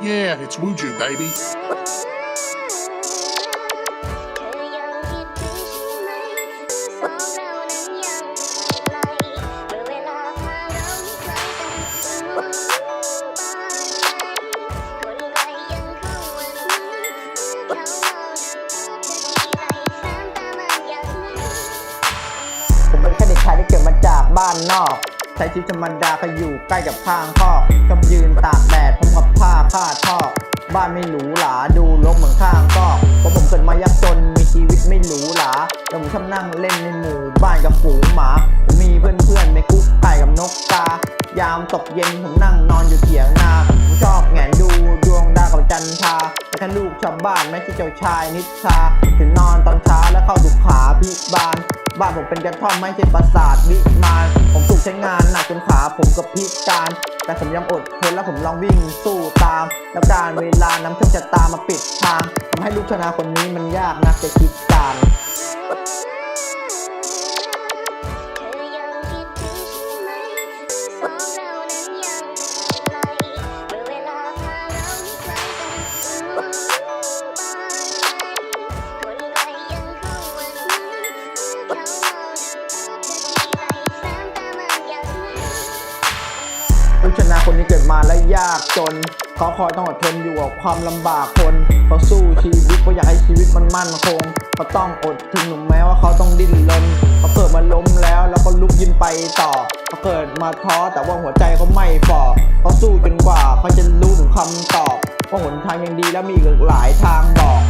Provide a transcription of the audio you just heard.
Yeah, it's Wuju, baby. บ้านนอกใช้ชีวิตธรรมดาก็อยู่ใกล้กับข้างคอกชอบยืนตากแดดพร้อมกับผ้าคาทอกบ้านไม่หรูหราดูรกเหมือนข้างคอเพราะผมเกิดมายากจนมีชีวิตไม่หรูหราแต่ผมชอบนั่งเล่นในหมู่บ้านกับฝูงหมาผมมีเพื่อนๆในคุกไก่กับนกกายามตกเย็นผมนั่งนอนอยู่เถียงนาผมชอบแงนดูดวงดาวกับจันทราแต่แค่ลูกชาวบ้านไม่ใช่เจ้าชายนิทราถึงนอนตอนเช้าแล้วเข้าดุขาพิบาลบ้านผมเป็นกระท่อมไม่ใช่ปราสาทวิมาน ใช้งานหนักจนขาผมกับพิการ แต่ผมยังอดทนและผมลองวิ่งสู้ตาม แล้วการเวลาน้ำโชคชะตามมาปิดทางทำให้ลูกชนะคนนี้มันยากนักจะคิดการเธอยังคิดถึงฉันไหม ลูกชนะคนนี้เกิดมาแล้วยากจน เขาคอยต้องอดทนอยู่กับความลำบากคนเขาสู้ชีวิตเพราะอยากให้ชีวิตมันมั่นคงเขาต้องอดทนถึงแม้ว่าเขาต้องดิ้นรนเขาเกิดมาล้มแล้วแล้วก็ลุกยิ้มไปต่อเขาเกิดมาท้อแต่ว่าหัวใจเขาไม่ฝ่อเขาสู้จนกว่าเขาจะรู้ถึงคำตอบว่าหนทางยังดีและมีอีกหลายทางบอก